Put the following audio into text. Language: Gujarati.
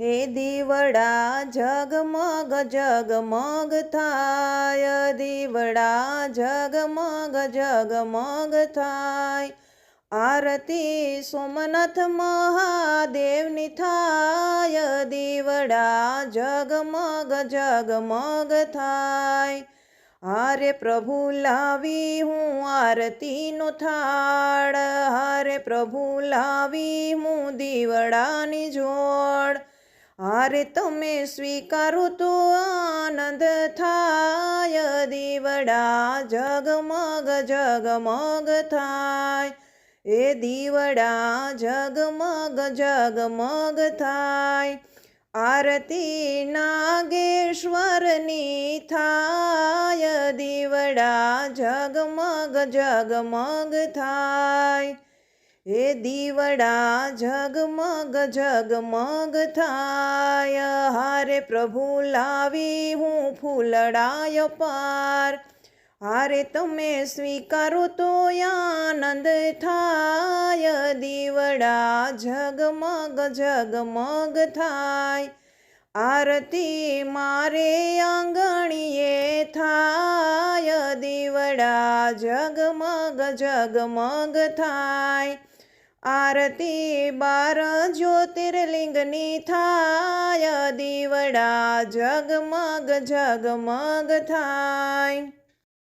હે દીવડા જગમગ જગમગ થાય. દીવડા જગમગ જગમગ થાય. આરતી સોમનાથ મહાદેવની થાય. દીવડા જગમગ જગમગ થાય. હારે પ્રભુ લાવી હું આરતીનો થાળ. હારે પ્રભુ લાવી હું દીવડાની જોડ. હારે તમે સ્વીકારો તો આનંદ થાય, દીવડા જગમગ જગમગ થાય. એ દીવડા જગમગ જગમગ થાય. આરતી નાગેશ્વરની થાય, દીવડા જગમગ જગમગ થાય. એ દીવડા ઝગમગ જગમગ થાય. હારે પ્રભુ લાવી હું ફૂલડાય પાર. હારે તમે સ્વીકારો તો આનંદ થાય. દીવડા જગમગ જગમગ થાય. આરતી મારે આંગણીએ થાય. દીવડા જગમગ જગમગ થાય. આરતી બાર જ્યોતિર્લિંગની થાય દીવડા જગમગ જગમગ થાય.